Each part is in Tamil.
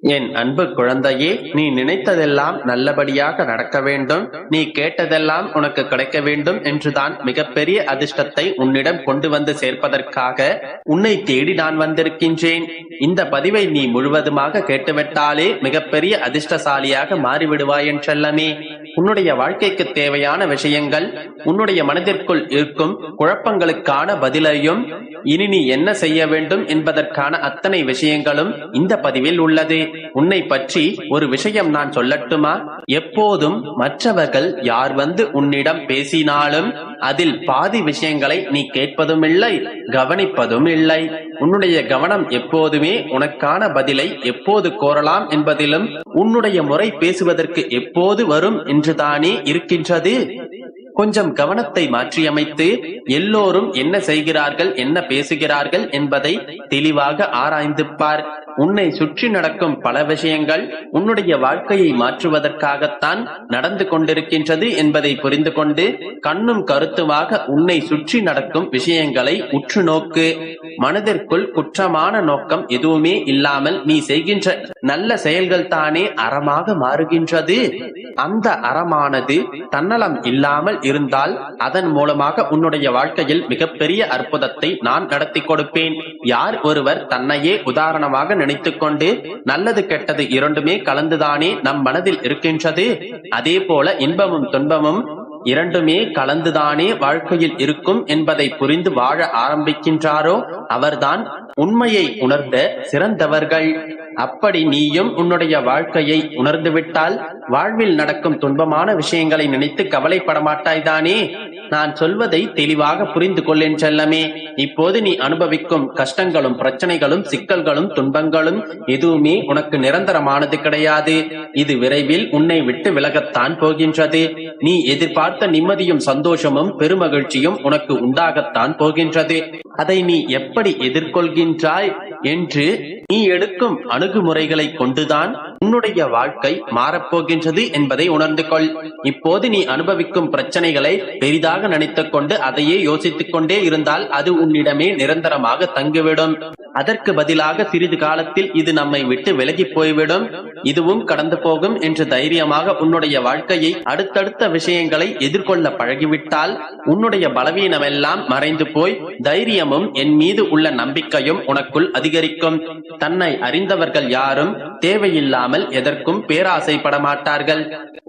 என் அன்பு குழந்தையே நீ நினைத்ததெல்லாம் நல்லபடியாக நடக்க வேண்டும். நீ கேட்டதெல்லாம் உனக்கு கிடைக்க வேண்டும் என்றுதான் மிகப்பெரிய அதிர்ஷ்டத்தை உன்னிடம் கொண்டு வந்து சேர்ப்பதற்காக உன்னை தேடி நான் வந்திருக்கின்றேன். இந்த பதிவை நீ முழுவதுமாக கேட்டுவிட்டாலே மிகப்பெரிய அதிர்ஷ்டசாலியாக மாறிவிடுவாய் என் செல்லமே உன்னுடைய வாழ்க்கைக்கு தேவையான விஷயங்கள் உன்னுடைய மனதிற்குள் இருக்கும் குழப்பங்களுக்கான பதிலையும் இனி நீ என்ன செய்ய வேண்டும் என்பதற்கான அத்தனை விஷயங்களும் இந்த பதிவில் உள்ளது. உன்னை பற்றி ஒரு விஷயம் நான் சொல்லட்டுமா? எப்போதும் மற்றவர்கள் யார் வந்து உன்னிடம் பேசினாலும் அதில் பாதி விஷயங்களை நீ கேட்பதும் இல்லை கவனிப்பதும் இல்லை உன்னுடைய கவனம் எப்போதுமே உனக்கான பதிலை எப்போது கோரலாம் என்பதிலும் உன்னுடைய முறை பேசுவதற்கு எப்போது வரும் என்றுதானே இருக்கின்றது? கொஞ்சம் கவனத்தை மாற்றியமைத்து எல்லோரும் என்ன செய்கிறார்கள் என்ன பேசுகிறார்கள் என்பதை தெளிவாக ஆராய்ந்து பார் உன்னை சுற்றி நடக்கும் பல விஷயங்கள் உன்னுடைய வாழ்க்கையை மாற்றுவதற்காகத்தான் நடந்து கொண்டிருக்கின்றது என்பதை புரிந்து கொண்டு கண்ணும் கருத்துமாக உன்னை சுற்றி நடக்கும் விஷயங்களை உற்று நோக்கு. மனதிற்குள் குற்றமான நோக்கம் எதுவுமே இல்லாமல் நீ செய்கின்ற நல்ல செயல்கள் தானே அறமாக மாறுகின்றது. அந்த அறமானது தன்னலம் இல்லாமல் இருந்தால் அதன் மூலமாக உன்னுடைய வாழ்க்கையில் மிகப்பெரிய அற்புதத்தை நான் நடத்தி கொடுப்பேன். யார் ஒருவர் தன்னையே உதாரணமாக நினைத்துக் கொண்டு நல்லது கெட்டது இரண்டுமே கலந்துதானே நம் மனதில் இருக்கின்றது? அதே போல இன்பமும் துன்பமும் இரண்டுமே கலந்துதானே வாழ்க்கையில் இருக்கும் என்பதை புரிந்து வாழ ஆரம்பிக்கின்றாரோ? அவர்தான் உண்மையை உணர்ந்த சிறந்தவர்கள். அப்படி நீயும் உன்னுடைய வாழ்க்கையை உணர்ந்துவிட்டால் வாழ்வில் நடக்கும் துன்பமான விஷயங்களை நினைத்து கவலைப்பட மாட்டாய்தானே நான் சொல்வதை தெளிவாக புரிந்து கொள்ளேன் செல்லமே. இப்போது நீ அனுபவிக்கும் கஷ்டங்களும் பிரச்சனைகளும் சிக்கல்களும் துன்பங்களும் எதுவுமே உனக்கு நிரந்தரமானது கிடையாது. இது விரைவில் உன்னை விட்டு விலகத்தான் போகின்றது. நீ எதிர்பார்த்த நிம்மதியும் சந்தோஷமும் பெருமகிழ்ச்சியும் உனக்கு உண்டாகத்தான் போகின்றது. அதை நீ எப்படி எதிர்கொள்கின்றாய் என்று நீ எடுக்கும் அணுகுமுறைகளை கொண்டுதான் உன்னுடைய வாழ்க்கை மாறப்போகின்றது என்பதை உணர்ந்து கொள். இப்போது நீ அனுபவிக்கும் பிரச்சனைகளை பெரிதாக நினைத்துக் கொண்டு அதையே யோசித்துக் கொண்டே இருந்தால் அது உன்னிடமே நிரந்தரமாக தங்கிவிடும். அதற்கு பதிலாக சிறிது காலத்தில் இது நம்மை விட்டு விலகி போய்விடும். இதுவும் கடந்து போகும் என்று தைரியமாக உன்னுடைய வாழ்க்கையை அடுத்தடுத்த விஷயங்களை எதிர்கொள்ள பழகிவிட்டால் உன்னுடைய பலவீனமெல்லாம் மறைந்து போய் தைரியம் தைரியமும் என் மீது உள்ள நம்பிக்கையும் உனக்குள் அதிகரிக்கும். தன்னை அறிந்தவர்கள் யாரும் தேவையில்லாமல் எதற்கும் பேராசைப்பட மாட்டார்கள்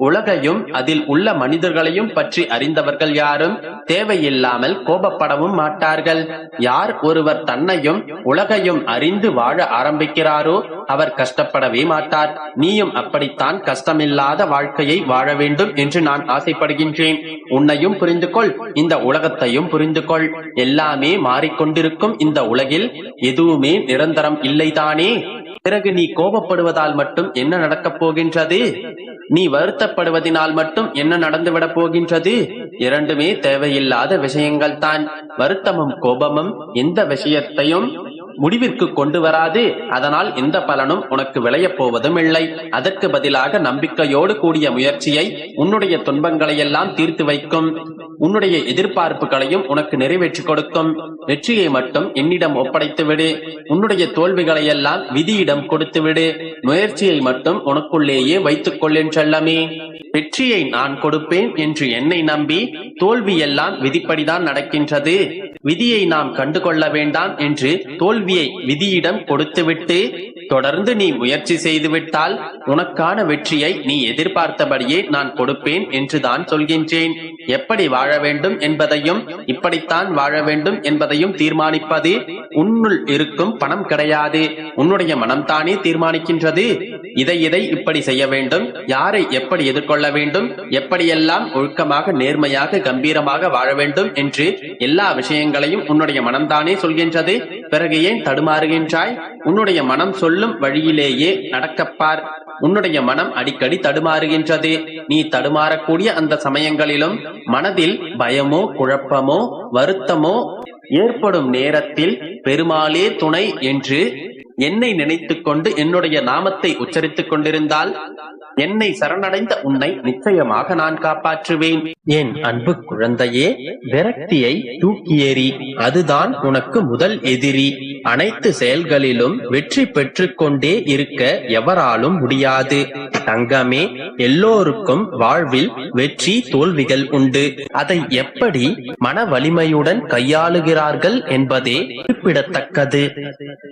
உலகையும் அதில் உள்ள மனிதர்களையும் பற்றி அறிந்தவர்கள் யாரும் தேவையில்லாமல் கோபப்படவும் மாட்டார்கள். யார் ஒருவர் தன்னையும் உலகையும் அறிந்து வாழ ஆரம்பிக்கிறாரோ அவர் கஷ்டப்படவே மாட்டார். நீயும் அப்படித்தான் கஷ்டமில்லாத வாழ்க்கையை வாழ வேண்டும் என்று நான் ஆசைப்படுகின்றேன். உன்னையும் புரிந்து கொள் இந்த உலகத்தையும் புரிந்து கொள் எல்லாமே மாறி மாறிக்கொண்டிருக்கும் இந்த உலகில் எதுவுமே நிரந்தரம் இல்லைதானே? பிறகு நீ கோபப்படுவதால் மட்டும் என்ன நடக்கப் போகின்றது? நீ வருத்தப்படுவதினால் மட்டும் என்ன நடந்துவிடப் போகின்றது? இரண்டுமே தேவையில்லாத விஷயங்கள் தான் வருத்தமும் கோபமும் எந்த விஷயத்தையும் முடிவிற்கு கொண்டு வராது. அதனால் எந்த பலனும் உனக்கு விளையப் போவதும் இல்லை அதற்கு பதிலாக நம்பிக்கையோடு கூடிய முயற்சியை உன்னுடைய துன்பங்களையெல்லாம் தீர்த்து வைக்கும். உன்னுடைய எதிர்பார்ப்புகளையும் உனக்கு நிறைவேற்றி கொடுக்கும். வெற்றியை மட்டும் என்னிடம் ஒப்படைத்து விடு. உன்னுடைய தோல்விகளையெல்லாம் விதியிடம் கொடுத்து விடு. முயற்சியை மட்டும் உனக்குள்ளேயே வைத்துக் கொள்ளேன் செல்லமே. வெற்றியை நான் கொடுப்பேன் என்று என்னை நம்பி தோல்வி எல்லாம் விதிப்படிதான் நடக்கின்றது. விதியை நாம் கண்டு கொள்ள வேண்டாம் என்று தோல்வி தோல்வியை விதியிடம் கொடுத்துவிட்டு தொடர்ந்து நீ முயற்சி செய்துவிட்டால் உனக்கான வெற்றியை நீ எதிர்பார்த்தபடியே நான் கொடுப்பேன் என்று தான் சொல்கின்றேன். எப்படி வாழ வேண்டும் என்பதையும் இப்படித்தான் வாழ வேண்டும் என்பதையும் தீர்மானிப்பது உன்னுள் இருக்கும் பணம் கிடையாது. உன்னுடைய மனம்தானே தீர்மானிக்கின்றது. இதை இதை இப்படி செய்ய வேண்டும். யாரை எப்படி எதிர்கொள்ள வேண்டும். எப்படியெல்லாம் ஒழுக்கமாக நேர்மையாக கம்பீரமாக வாழ வேண்டும் என்று எல்லா விஷயங்களையும் உன்னுடைய மனம்தானே சொல்கின்றது. பிறகு ஏன் தடுமாறுகின்றாய்? உன்னுடைய மனம் சொல்லும் வழியிலேயே நடக்கப்பார் உன்னுடைய மனம் அடிக்கடி தடுமாறுகின்றது. நீ தடுமாறக்கூடிய அந்த சமயங்களிலும் மனதில் பயமோ குழப்பமோ வருத்தமோ ஏற்படும் நேரத்தில் பெருமாளே துணை என்று என்னை நினைத்துக் கொண்டு என்னுடைய நாமத்தை உச்சரித்துக் கொண்டிருந்தால் என்னை சரணடைந்த உன்னை நிச்சயமாக நான் காப்பாற்றுவேன். என் அன்பு குழந்தையே விரக்தியை தூக்கி எறி அதுதான் உனக்கு முதல் எதிரி. அனைத்து செயல்களிலும் வெற்றி பெற்றுக்கொண்டே இருக்க எவராலும் முடியாது. தங்கமே எல்லோருக்கும் வாழ்வில் வெற்றி தோல்விகள் உண்டு. அதை எப்படி மன வலிமையுடன் கையாளுகிறார்கள் என்பதே குறிப்பிடத்தக்கது.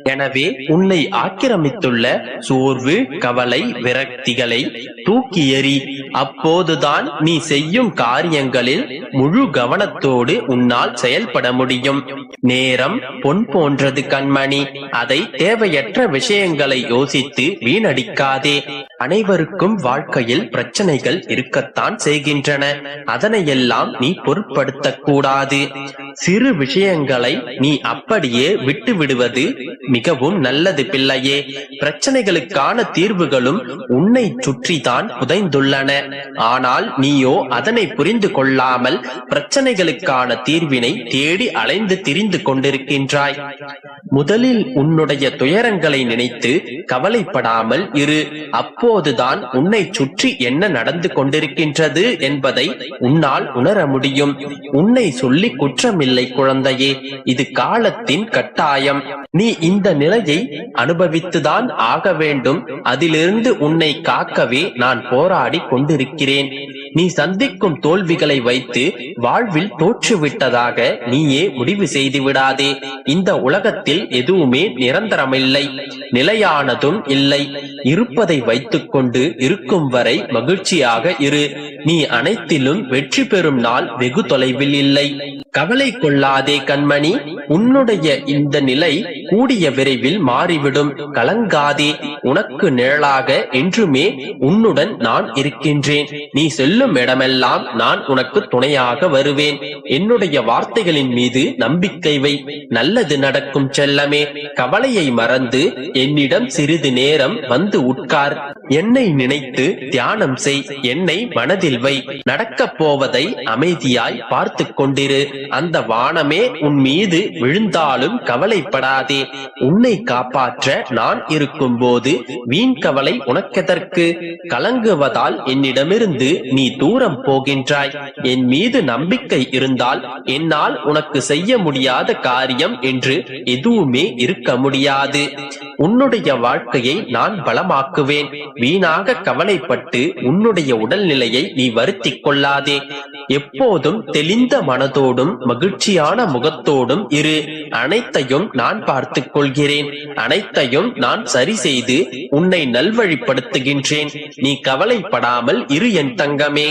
எனவே உன்னை ஆக்கிரமித்துள்ள சோர்வு கவலை விரக்திகளை தூக்கி எறி அப்போதுதான் நீ செய்யும் காரியங்களில் முழு கவனத்தோடு உன்னால் செயல்பட முடியும். நேரம் பொன் போன்றது கண்மணி. அதை தேவையற்ற விஷயங்களை யோசித்து வீணடிக்காதே. அனைவருக்கும் வாழ்க்கையில் பிரச்சனைகள் இருக்கத்தான் செய்கின்றன. அதனையெல்லாம் நீ பொருட்படுத்தக் கூடாது சிறு விஷயங்களை நீ அப்படியே விட்டு விடுவது மிகவும் நல்லது பிள்ளையே. பிரச்சனைகளுக்கான தீர்வுகளும் உன்னை சுற்றிதான் புதைந்துள்ளன. ஆனால் நீயோ அதனை புரிந்து கொள்ளாமல் பிரச்சனைகளுக்கான தீர்வினை தேடி அலைந்து திரிந்து கொண்டிருக்கின்றாய். முதலில் உன்னுடைய துயரங்களை நினைத்து கவலைப்படாமல் இரு. அப்போதுதான் உன்னை சுற்றி என்ன நடந்து கொண்டிருக்கின்றது என்பதை உன்னால் உணர முடியும். உன்னை சொல்லி குற்றம் இல்லை குழந்தையே இது காலத்தின் கட்டாயம். நீ இந்த நிலையை அனுபவித்துதான் ஆக வேண்டும். அதிலிருந்து உன்னை காக்கவே நான் போராடி கொண்டிருக்கிறேன். நீ சந்திக்கும் தோல்விகளை வைத்து வாழ்வில் தோற்றுவிட்டதாக நீயே முடிவு செய்து விடாதே இந்த உலகத்தில் எதுவுமே நிரந்தரமில்லை. நிலையானதும் இல்லை. இருப்பதை வைத்துக்கொண்டு இருக்கும் வரை மகிழ்ச்சியாக இரு. நீ அனைத்திலும் வெற்றி பெறும் நாள் வெகு தொலைவில் இல்லை. கவலை கொள்ளாதே கண்மணி உன்னுடைய இந்த நிலை கூடிய விரைவில் மாறிவிடும். கலங்காதே உனக்கு நிழலாக என்றுமே உன்னுடன் நான் இருக்கின்றேன். நீ செல்லும் இடமெல்லாம் நான் உனக்கு துணையாக வருவேன். என்னுடைய வார்த்தைகளின் மீது நம்பிக்கை வை. நல்லது நடக்கும் செல்லமே கவலையை மறந்து என்னிடம் சிறிது நேரம் வந்து உட்கார். என்னை நினைத்து தியானம் செய் என்னை மனதில் வை. நடக்கப் போவதை அமைதியாய் பார்த்து கொண்டிரு. அந்த வானமே உன் மீது விழுந்தாலும் கவலைப்படாதே. உன்னை காப்பாற்ற நான் இருக்கும் போது வீண் கவலை உனக்கெதற்கு? கலங்குவதால் என்னிடமிருந்து நீ தூரம் போகின்றாய். என் மீது நம்பிக்கை இருந்தால் என்னால் உனக்கு செய்ய முடியாத காரியம் என்று எதுவுமே இருக்க முடியாது. உன்னுடைய வாழ்க்கையை நான் பலமாக்குவேன். வீணாக கவலைப்பட்டு உன்னுடைய உடல்நிலையை நீ வருத்திக் கொள்ளாதே. எப்போதும் தெளிந்த மனதோடும் மகிழ்ச்சியான முகத்தோடும் இரு. அனைத்தையும் நான் பார்த்து பார்த்துக் கொள்கிறேன் அனைத்தையும் நான் சரி செய்து உன்னை நல்வழிப்படுத்துகின்றேன். நீ கவலைப்படாமல் இரு என் தங்கமே.